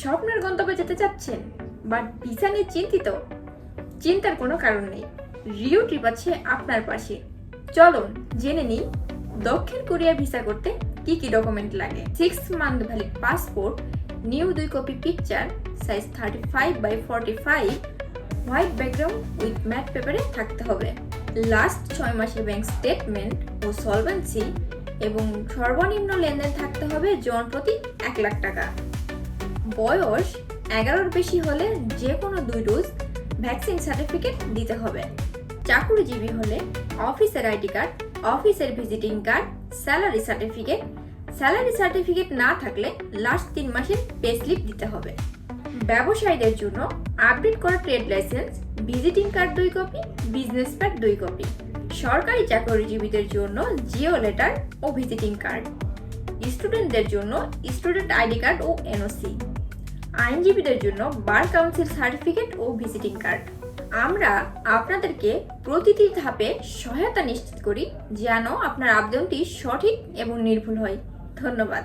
স্বপ্নের গন্তব্যে যেতে চাচ্ছেন বাট ভিসা নিয়ে চিন্তিত। চিন্তার কোনো কারণ নেই। রিও ট্রিপ আছে আপনার পাশে। চলুন জেনে নিই, দক্ষিণ কোরিয়া ভিসা করতে কি কি ডকুমেন্ট লাগে। Six month valid passport new দুই copy picture size thirty five by forty five white background with matte পেপারে থাকতে হবে। লাস্ট ছয় মাসের ব্যাংক স্টেটমেন্ট ও সলভেন্সি এবং সর্বনিম্ন লেনদেন থাকতে হবে জন প্রতি এক লাখ টাকা। বয়স এগারোর বেশি হলে যে কোনো দুই ডোজ ভ্যাকসিন সার্টিফিকেট দিতে হবে। চাকুরিজীবী হলে অফিসের আইডি কার্ড, অফিসের visiting card, salary certificate. Salary certificate না থাকলে লাস্ট তিন মাসের পে স্লিপ দিতে হবে। ব্যবসায়ীদের জন্য আপডেট করা ট্রেড লাইসেন্স, ভিজিটিং কার্ড দুই কপি, বিজনেস কার্ড দুই কপি। সরকারি চাকরিজীবীদের জন্য জিও লেটার ও ভিজিটিং কার্ড। স্টুডেন্টদের জন্য স্টুডেন্ট আইডি কার্ড ও এনওসি আইনজীবীদের জন্য বার কাউন্সিল সার্টিফিকেট ও ভিজিটিং কার্ড। আমরা আপনাদেরকে প্রতিটি ধাপে সহায়তা নিশ্চিত করি যেন আপনার আবেদনটি সঠিক এবং নির্ভুল হয়। ধন্যবাদ।